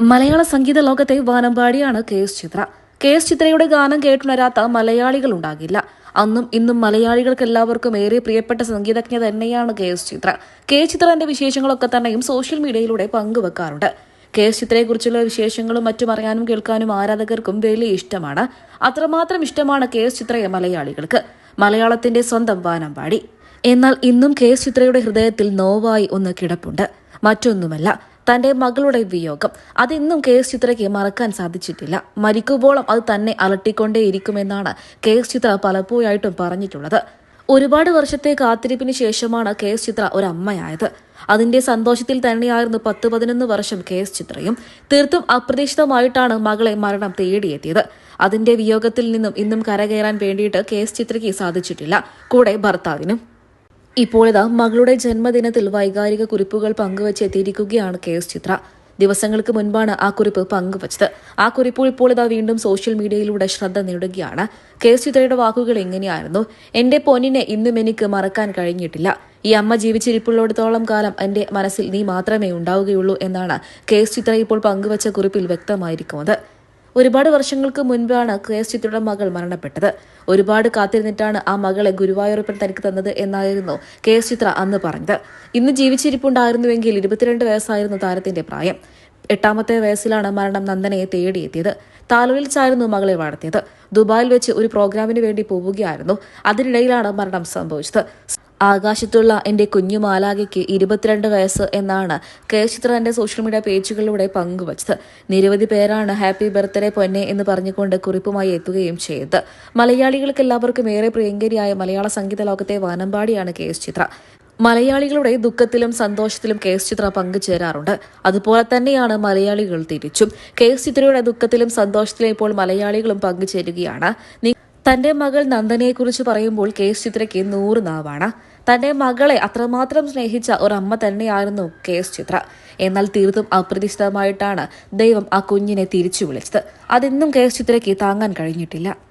മലയാള സംഗീത ലോകത്തെ വാനമ്പാടിയാണ് K S Chithra. K S ചിത്രയുടെ ഗാനം കേട്ടുണരാത്ത മലയാളികൾ ഉണ്ടാകില്ല അന്നും ഇന്നും മലയാളികൾക്ക് എല്ലാവർക്കും ഏറെ പ്രിയപ്പെട്ട സംഗീതജ്ഞ തന്നെയാണ് കെ എസ് ചിത്ര. കെ ചിത്രന്റെ വിശേഷങ്ങളൊക്കെ തന്നെയും സോഷ്യൽ മീഡിയയിലൂടെ പങ്കുവെക്കാറുണ്ട്. കെ എസ് ചിത്രയെക്കുറിച്ചുള്ള വിശേഷങ്ങളും മറ്റും അറിയാനും കേൾക്കാനും ആരാധകർക്കും വലിയ ഇഷ്ടമാണ്. അത്രമാത്രം ഇഷ്ടമാണ് കെ എസ് ചിത്രയെ മലയാളികൾക്ക്. മലയാളത്തിന്റെ സ്വന്തം വാനമ്പാടി എന്നാൽ ഇന്നും കെ എസ് ചിത്രയുടെ ഹൃദയത്തിൽ നോവായി ഒന്ന് കിടപ്പുണ്ട്. മറ്റൊന്നുമല്ല തന്റെ മകളുടെ വിയോഗം. അതിന്നും കെ എസ് ചിത്രയ്ക്ക് മറക്കാൻ സാധിച്ചിട്ടില്ല. മരിക്കുമ്പോളും അത് തന്നെ അലട്ടിക്കൊണ്ടേയിരിക്കുമെന്നാണ് കെ എസ് ചിത്ര പലപ്പോഴായിട്ടും പറഞ്ഞിട്ടുള്ളത്. ഒരുപാട് വർഷത്തെ കാത്തിരിപ്പിന് ശേഷമാണ് കെ എസ് ചിത്ര ഒരമ്മയായത്. അതിന്റെ സന്തോഷത്തിൽ തന്നെയായിരുന്നു പത്ത് പതിനൊന്ന് വർഷം കെ എസ് ചിത്രയും. തീർത്തും അപ്രതീക്ഷിതമായിട്ടാണ് മകളെ മരണം തേടിയെത്തിയത്. അതിന്റെ വിയോഗത്തിൽ നിന്നും ഇന്നും കരകയറാൻ വേണ്ടിയിട്ട് കെ എസ് ചിത്രയ്ക്ക് സാധിച്ചിട്ടില്ല. കൂടെ ഭർത്താവിനും. ഇപ്പോൾ മകളുടെ ജന്മദിനത്തിൽ വൈകാരിക കുറിപ്പുകൾ പങ്കുവച്ച് എത്തിയിരിക്കുകയാണ് കെ എസ് ചിത്ര. ദിവസങ്ങൾക്ക് മുൻപാണ് ആ കുറിപ്പ് പങ്കുവച്ചത്. ആ കുറിപ്പ് ഇപ്പോൾ ഇതാ വീണ്ടും സോഷ്യൽ മീഡിയയിലൂടെ ശ്രദ്ധ നേടുകയാണ്. കെ എസ് ചിത്രയുടെ വാക്കുകൾ എങ്ങനെയായിരുന്നു? എന്റെ പൊന്നിനെ ഇന്നും എനിക്ക് മറക്കാൻ കഴിഞ്ഞിട്ടില്ല. ഈ അമ്മ ജീവിച്ചിരിപ്പുള്ളിടത്തോളം കാലം എന്റെ മനസ്സിൽ നീ മാത്രമേ ഉണ്ടാവുകയുള്ളൂ എന്നാണ് കെ എസ് ചിത്ര ഇപ്പോൾ പങ്കുവച്ച കുറിപ്പിൽ വ്യക്തമായിരിക്കുന്നത്. ഒരുപാട് വർഷങ്ങൾക്ക് മുൻപാണ് കെ എസ് ചിത്രയുടെ മകൾ മരണപ്പെട്ടത്. ഒരുപാട് കാത്തിരുന്നിട്ടാണ് ആ മകളെ ഗുരുവായൂരപ്പൻ തനിക്ക് തന്നത് എന്നായിരുന്നു കെ എസ് ചിത്ര അന്ന് പറഞ്ഞത്. ഇന്ന് ജീവിച്ചിരിപ്പുണ്ടായിരുന്നുവെങ്കിൽ ഇരുപത്തിരണ്ട് വയസ്സായിരുന്നു താരത്തിന്റെ പ്രായം. എട്ടാമത്തെ വയസ്സിലാണ് മരണം നന്ദനയെ തേടിയെത്തിയത്. താലോലിച്ചായിരുന്നു മകളെ വളർത്തിയത്. ദുബായിൽ വെച്ച് ഒരു പ്രോഗ്രാമിന് വേണ്ടി പോവുകയായിരുന്നു. അതിനിടയിലാണ് മരണം സംഭവിച്ചത്. ആകാശത്തുള്ള എന്റെ കുഞ്ഞു മാലാകയ്ക്ക് ഇരുപത്തിരണ്ട് വയസ്സ് എന്നാണ് കെ ചിത്ര എന്റെ സോഷ്യൽ മീഡിയ പേജുകളിലൂടെ പങ്കുവച്ചത്. നിരവധി പേരാണ് ഹാപ്പി ബർത്ത്ഡേ പൊന്നെ എന്ന് പറഞ്ഞുകൊണ്ട് കുറിപ്പുമായി എത്തുകയും ചെയ്തത്. മലയാളികൾക്ക് എല്ലാവർക്കും ഏറെ പ്രിയങ്കരിയായ മലയാള സംഗീത ലോകത്തെ വാനമ്പാടിയാണ് കെ ചിത്ര. മലയാളികളുടെ ദുഃഖത്തിലും സന്തോഷത്തിലും കെ എസ് ചിത്ര പങ്കുചേരാറുണ്ട്. അതുപോലെ തന്നെയാണ് മലയാളികൾ തിരിച്ചും. കെ എസ് ചിത്രയുടെ ദുഃഖത്തിലും സന്തോഷത്തിലും ഇപ്പോൾ മലയാളികളും പങ്കുചേരുകയാണ്. തന്റെ മകൾ നന്ദനയെ കുറിച്ച് പറയുമ്പോൾ കെ എസ് ചിത്രയ്ക്ക് നൂറ് നാവാണ്. തന്റെ മകളെ അത്രമാത്രം സ്നേഹിച്ച ഒരു അമ്മ തന്നെയായിരുന്നു കെ എസ് ചിത്ര. എന്നാൽ തീർത്തും അപ്രതീക്ഷിതമായിട്ടാണ് ദൈവം ആ കുഞ്ഞിനെ തിരിച്ചു വിളിച്ചത്. അതിന്നും കെ എസ് ചിത്രയ്ക്ക് താങ്ങാൻ കഴിഞ്ഞിട്ടില്ല.